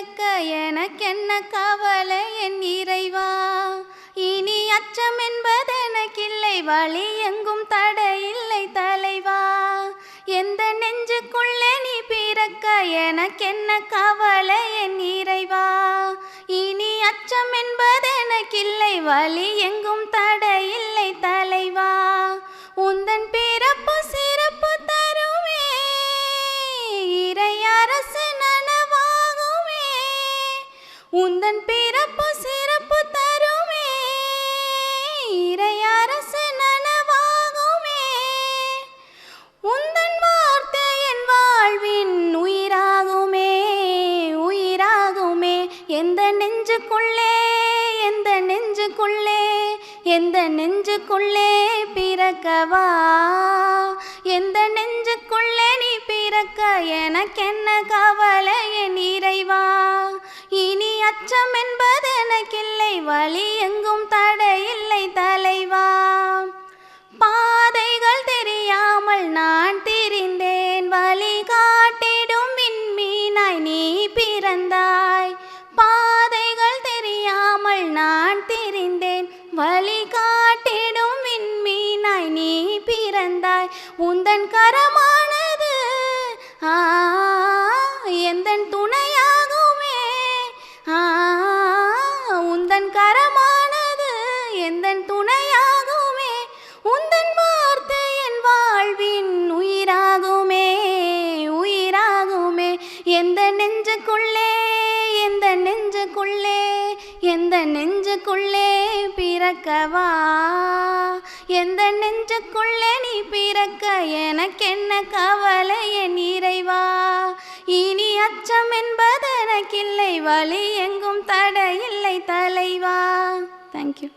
இழக்க எனக்கென்ன கவலை என் இறைவா? இனி அச்சம் என்பது எனக்கில்லை வழி எங்கும் தடையில்லை தலைவா? எந்த நெஞ்சுக்குள்ளே நீ பிறக்க எனக்கென்ன கவலை என் இறைவா? இனி அச்சம் என்பது எனக்கில்லை வழி எங்கும் எந்த நெஞ்சுக்குள்ளே எந்த நெஞ்சுக்குள்ளே எந்த நெஞ்சுக்குள்ளே பிறக்கவா? எந்த நெஞ்சுக்குள்ளே நீ பிறக்க எனக்கென்ன கவலை என் இறைவா இனி அச்சம் என்பது எனக்கில்லை வழி எங்கும் தடையில்லை தலைவா? பாதைகள் தெரியாமல் நான் தெரிந்தேன் வழி காட்டிடும் விண்மீனாய் நீ பிறந்தா வழிகாட்டிடும் விண்மீனாய் நீ பிறந்தாய். உந்தன் கரமானது ஆ துணையாகுமே. ஆ உந்தன் கரமானது எந்தன் துணையாகுமே. உந்தன் வார்த்தை என் வாழ்வின் உயிராகுமே உயிராகுமே. எந்த நெஞ்சுக்குள்ளே எந்த நெஞ்சுக்குள்ளே எந்த நெஞ்சுக்குள்ளே பிறக்கவா? எந்த நெஞ்சுக்குள்ளே நீ பிறக்க? எனக்கென்ன கவலை என் இறைவா இனி அச்சம் என்பது எனக்கில்லை. வழி எங்கும் தடையில்லை தலைவா. தேங்க்யூ